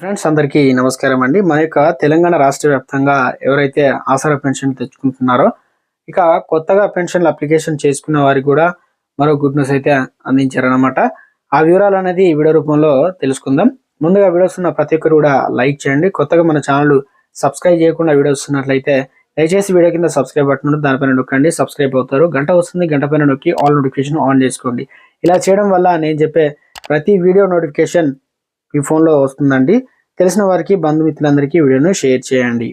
Friends అందరికీ నమస్కారం అండి. మన యొక్క తెలంగాణ రాష్ట్ర వ్యాప్తంగా ఎవరైతే ఆసరా పెన్షన్ తెచ్చుకుంటున్నారో ఇక కొత్తగా పెన్షన్లు అప్లికేషన్ చేసుకున్న వారికి కూడా మరో గుడ్ న్యూస్ అయితే అందించారనమాట ఆ వివరాలు అనేది వీడియో రూపంలో తెలుసుకుందాం. ముందుగా వీడియోస్ ఉన్న ప్రతి ఒక్కరు కూడా లైక్ చేయండి. కొత్తగా మన ఛానల్ సబ్స్క్రైబ్ చేయకుండా వీడియోస్ ఉన్నట్లయితే దయచేసి వీడియో కింద సబ్స్క్రైబ్ బటన్ ఉంటుంది దానిపైన నొక్కండి. సబ్స్క్రైబ్ అవుతారు. గంట వస్తుంది. గంట పైన నొక్కి ఆల్ నోటిఫికేషన్ ఆన్ చేసుకోండి. ఇలా చేయడం వల్ల నేను చెప్పే ప్రతి వీడియో నోటిఫికేషన్ ఈ ఫోన్లో వస్తుందండి. తెలిసిన వారికి బంధుమిత్రులందరికీ వీడియోను షేర్ చేయండి.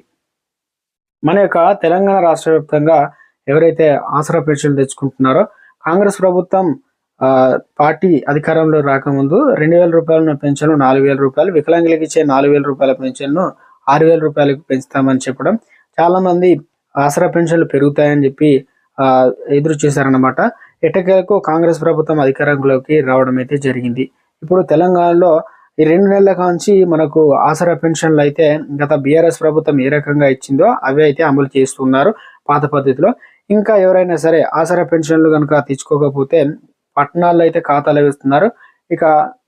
మన యొక్క తెలంగాణ రాష్ట్ర వ్యాప్తంగా ఎవరైతే ఆసరా పెన్షన్లు తెచ్చుకుంటున్నారో కాంగ్రెస్ ప్రభుత్వం పార్టీ అధికారంలో రాకముందు రెండు వేల రూపాయల పెన్షన్ నాలుగు వేల రూపాయలు వికలాంగులకు ఇచ్చే నాలుగు వేల రూపాయల పెన్షన్ను ఆరు వేల రూపాయలకు పెంచుతామని చెప్పడం చాలా మంది ఆసరా పెన్షన్లు పెరుగుతాయని చెప్పి ఎదురు చూశారన్నమాట. ఎట్టకేలకు కాంగ్రెస్ ప్రభుత్వం అధికారంలోకి రావడం అయితే జరిగింది. ఇప్పుడు తెలంగాణలో ఈ రెండు నెలల కాంచి మనకు ఆసరా పెన్షన్లు అయితే గత బీఆర్ఎస్ ప్రభుత్వం ఏ రకంగా ఇచ్చిందో అవి అయితే అమలు చేస్తున్నారు పాత పద్ధతిలో. ఇంకా ఎవరైనా సరే ఆసరా పెన్షన్లు కనుక తెచ్చుకోకపోతే పట్టణాల్లో అయితే ఖాతాలు వేస్తున్నారు. ఇక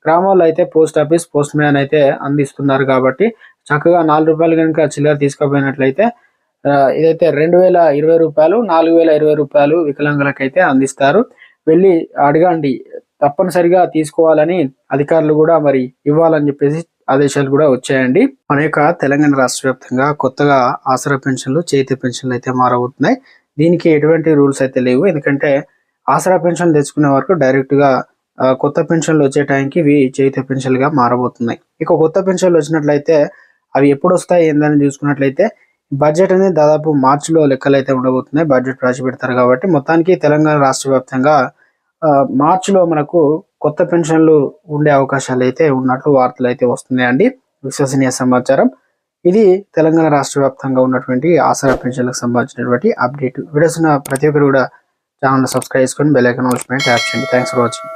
గ్రామాల్లో అయితే పోస్ట్ ఆఫీస్ పోస్ట్ మ్యాన్ అయితే అందిస్తున్నారు కాబట్టి చక్కగా నాలుగు రూపాయలు కనుక చిల్లర తీసుకోపోయినట్లయితే ఇదైతే రెండు వేల ఇరవై రూపాయలు నాలుగు వేల ఇరవై రూపాయలు వికలాంగులకైతే అందిస్తారు. వెళ్ళి అడగండి తప్పనిసరిగా తీసుకోవాలని అధికారులు కూడా మరి ఇవ్వాలని చెప్పేసి ఆదేశాలు కూడా వచ్చాయండి. మన యొక్క తెలంగాణ రాష్ట్ర వ్యాప్తంగా కొత్తగా ఆసరా పెన్షన్లు చేతి పెన్షన్లు అయితే మారబోతున్నాయి. దీనికి ఎటువంటి రూల్స్ అయితే లేవు. ఎందుకంటే ఆసరా పెన్షన్ తెచ్చుకునే వరకు డైరెక్ట్గా కొత్త పెన్షన్లు వచ్చే టైంకి ఇవి చేతి పెన్షన్లుగా మారబోతున్నాయి. ఇక కొత్త పెన్షన్లు వచ్చినట్లయితే అవి ఎప్పుడు వస్తాయి ఏందని చూసుకున్నట్లయితే బడ్జెట్ అనేది దాదాపు మార్చిలో లెక్కలు అయితే ఉండబోతున్నాయి. బడ్జెట్ ప్రవేశపెడతారు కాబట్టి మొత్తానికి తెలంగాణ రాష్ట్ర వ్యాప్తంగా మార్చిలో మనకు కొత్త పెన్షన్లు ఉండే అవకాశాలు అయితే ఉన్నట్లు వార్తలు అయితే వస్తున్నాయండి. విశ్వసనీయ సమాచారం. ఇది తెలంగాణ రాష్ట్ర వ్యాప్తంగా ఉన్నటువంటి ఆసరా పెన్షన్లకు సంబంధించినటువంటి అప్డేట్. వీడియోస్ ఉన్న ప్రతి ఒక్కరు కూడా ఛానల్ సబ్స్క్రైబ్ చేసుకొని బెల్ ఐకాన్ ఆల్స్ ట్యాప్ చేయండి. Thanks for watching